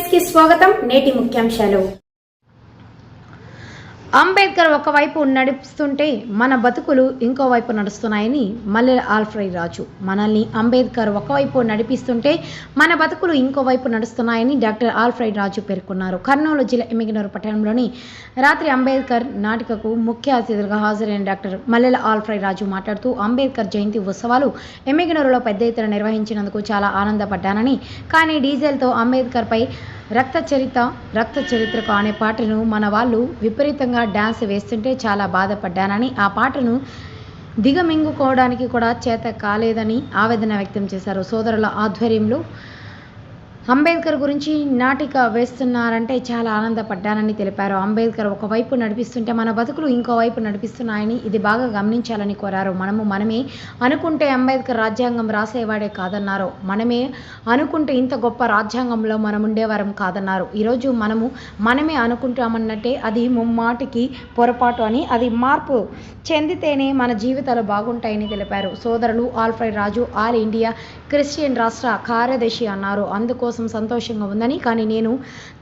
కి స్వాగతం నేటి ముఖ్యాంశాలు. అంబేద్కర్ ఒకవైపు నడుస్తుంటే మన బతుకులు ఇంకోవైపు నడుస్తున్నాయని మల్లెల ఆల్ఫ్రై రాజు. మనల్ని అంబేద్కర్ ఒకవైపు నడిపిస్తుంటే మన బతుకులు ఇంకోవైపు నడుస్తున్నాయని డాక్టర్ ఆల్ఫ్రై రాజు పేర్కొన్నారు. కర్నూలు జిల్లా ఎమ్మిగినూరు పట్టణంలోని రాత్రి అంబేద్కర్ నాటికకు ముఖ్య అతిథులుగా హాజరైన డాక్టర్ మల్లెల ఆల్ఫ్రై రాజు మాట్లాడుతూ అంబేద్కర్ జయంతి ఉత్సవాలు ఎమ్మిగినూరులో పెద్ద ఎత్తున నిర్వహించినందుకు చాలా ఆనందపడ్డానని. కానీ డీజిల్తో అంబేద్కర్పై రక్త చరిత రక్త చరిత్రకు అనే పాటను మన వాళ్ళు విపరీతంగా డ్యాన్స్ వేస్తుంటే చాలా బాధపడ్డానని ఆ పాటను దిగమింగుకోవడానికి కూడా చేత కాలేదని ఆవేదన వ్యక్తం చేశారు సోదరుల ఆధ్వర్యంలో. అంబేద్కర్ గురించి నాటిక వేస్తున్నారంటే చాలా ఆనందపడ్డానని తెలిపారు. అంబేద్కర్ ఒకవైపు నడిపిస్తుంటే మన బతుకులు ఇంకోవైపు నడిపిస్తున్నాయని ఇది బాగా గమనించాలని కోరారు. మనము మనమే అనుకుంటే అంబేద్కర్ రాజ్యాంగం రాసేవాడే కాదన్నారు. మనమే అనుకుంటే ఇంత గొప్ప రాజ్యాంగంలో మనం ఉండేవారం కాదన్నారు. ఈరోజు మనము మనమే అనుకుంటామన్నట్టే అది ముమ్మాటికి పొరపాటు అని అది మార్పు చెందితేనే మన జీవితాలు బాగుంటాయని తెలిపారు. సోదరులు Alfred Raju all India Christian రాష్ట్ర కార్యదర్శి అన్నారు. అందుకోసం సంతోషంగా ఉందని. కానీ నేను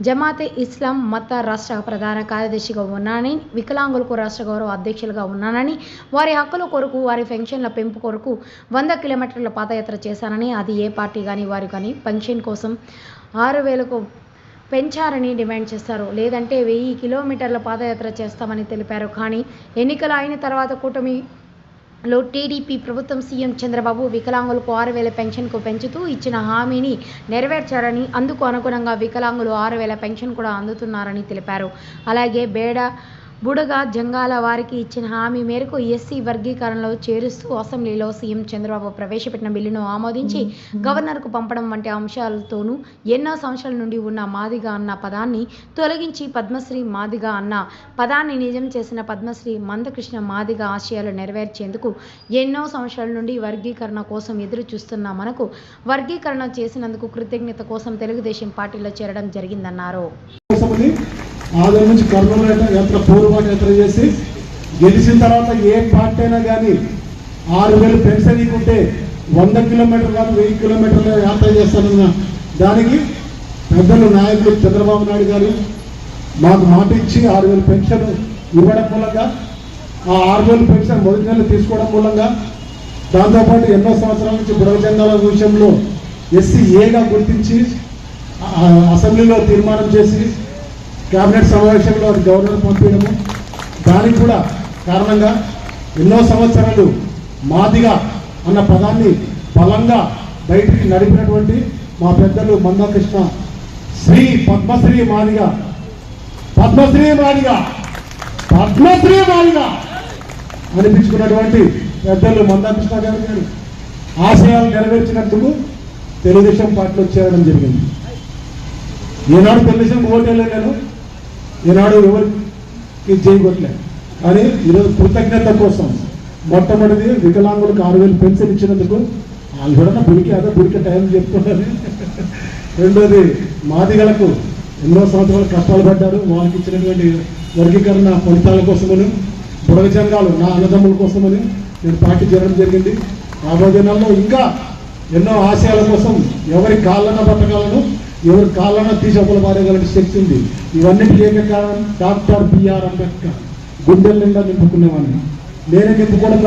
జమాతే ఇస్లాం మత రాష్ట్ర ప్రధాన కార్యదర్శిగా ఉన్నానని వికలాంగులకు రాష్ట్ర గౌరవ అధ్యక్షులుగా ఉన్నానని వారి హక్కుల కొరకు వారి పెన్షన్ల పెంపు కొరకు వంద కిలోమీటర్ల పాదయాత్ర చేశానని అది ఏ పార్టీ కానీ వారు కానీ పెన్షన్ కోసం ఆరు వేలకు పెంచారని డిమాండ్ చేశారు లేదంటే వెయ్యి కిలోమీటర్ల పాదయాత్ర చేస్తామని తెలిపారు. కానీ ఎన్నికలు అయిన తర్వాత కూటమి లో టీడీపీ ప్రభుత్వం సీఎం చంద్రబాబు వికలాంగులకు ఆరు వేల పెన్షన్కు పెంచుతూ ఇచ్చిన హామీని నెరవేర్చారని అందుకు అనుగుణంగా వికలాంగులు ఆరు వేల పెన్షన్ కూడా అందుతున్నారని తెలిపారు. అలాగే బేడ బుడగ జంగాల వారికి ఇచ్చిన హామీ మేరకు ఎస్సీ వర్గీకరణలో చేరుస్తూ అసెంబ్లీలో సీఎం చంద్రబాబు ప్రవేశపెట్టిన బిల్లును ఆమోదించి గవర్నర్కు పంపడం వంటి అంశాలతోనూ ఎన్నో సంవత్సరాల నుండి ఉన్న మాదిగ అన్న పదాన్ని తొలగించి పద్మశ్రీ మాదిగ అన్న పదాన్ని నిజం చేసిన పద్మశ్రీ మందకృష్ణ మాదిగ ఆశయాలు నెరవేర్చేందుకు ఎన్నో సంవత్సరాల నుండి వర్గీకరణ కోసం ఎదురు చూస్తున్న మనకు వర్గీకరణ చేసినందుకు కృతజ్ఞత కోసం తెలుగుదేశం పార్టీలో చేరడం జరిగిందన్నారు. కోసమని నుంచి కర్నూలు యాత్ర యాత్ర పూర్వాట యాత్ర చేసి గెలిచిన తర్వాత ఏ పార్టీ అయినా కానీ ఆరు వేలు పెన్షన్ ఇవ్వకుంటే వంద కిలోమీటర్లు కాదు వెయ్యి కిలోమీటర్ల యాత్ర చేస్తానన్న దానికి పెద్దలు నాయకులు చంద్రబాబు నాయుడు గారు మాకు మాట ఇచ్చి ఆరు వేలు పెన్షన్ ఇవ్వడం మూలంగా ఆ ఆరు వేలు పెన్షన్ మొదటి నెల తీసుకోవడం మూలంగా దాంతోపాటు ఎన్నో సంవత్సరాల నుంచి బుడగ జంగాల విషయంలో ఎస్సీ ఏగా గుర్తించి అసెంబ్లీలో తీర్మానం చేసి కేబినెట్ సమావేశంలో అది గవర్నర్ పంపించడము. దానికి కూడా కారణంగా ఎన్నో సంవత్సరాలు మాదిగా అన్న పదాన్ని బలంగా బయటికి నడిపినటువంటి మా పెద్దలు మందకృష్ణ శ్రీ పద్మశ్రీ మాదిగా. పద్మశ్రీ మాదిగా! పద్మశ్రీ మాదిగా! అనిపించుకున్నటువంటి పెద్దలు మందకృష్ణ గారు గారు ఆశయాలు నెరవేర్చినందుకు తెలుగుదేశం పార్టీలో చేరడం జరిగింది. ఈనాడు తెలుగుదేశం ఓటేయలేదు నేను. ఈనాడు ఎవరికి చేయగొట్టలే. కానీ ఈరోజు కృతజ్ఞత కోసం మొట్టమొదటిది వికలాంగులకు ఆరు వేలు పెన్షన్ ఇచ్చినందుకు వాళ్ళు కూడా బుడికి అదే బుడికి టైం చెప్పుకుంటారు రెండోది మాదిగలకు ఎన్నో సంవత్సరాలు కష్టాలు పడ్డారు. వాళ్ళకి ఇచ్చినటువంటి వర్గీకరణ ఫలితాల కోసమని బుడగ జంగాలు నా అన్నదమ్ముల కోసమని నేను పార్టీ చేయడం జరిగింది. రాబోయే దినాల్లో ఇంకా ఎన్నో ఆశయాల కోసం ఎవరి కాళ్ళన బతకాలను ఎవరి కాళ్ళన తీసొకలు పారేయగలని శక్తి ఉంది. ఇవన్నిటికీ ఏమే కారణం? Doctor B R Ambedkar. గుండెల నిండా నింపుకునేవాడిని. నేనే నింపుకోవడం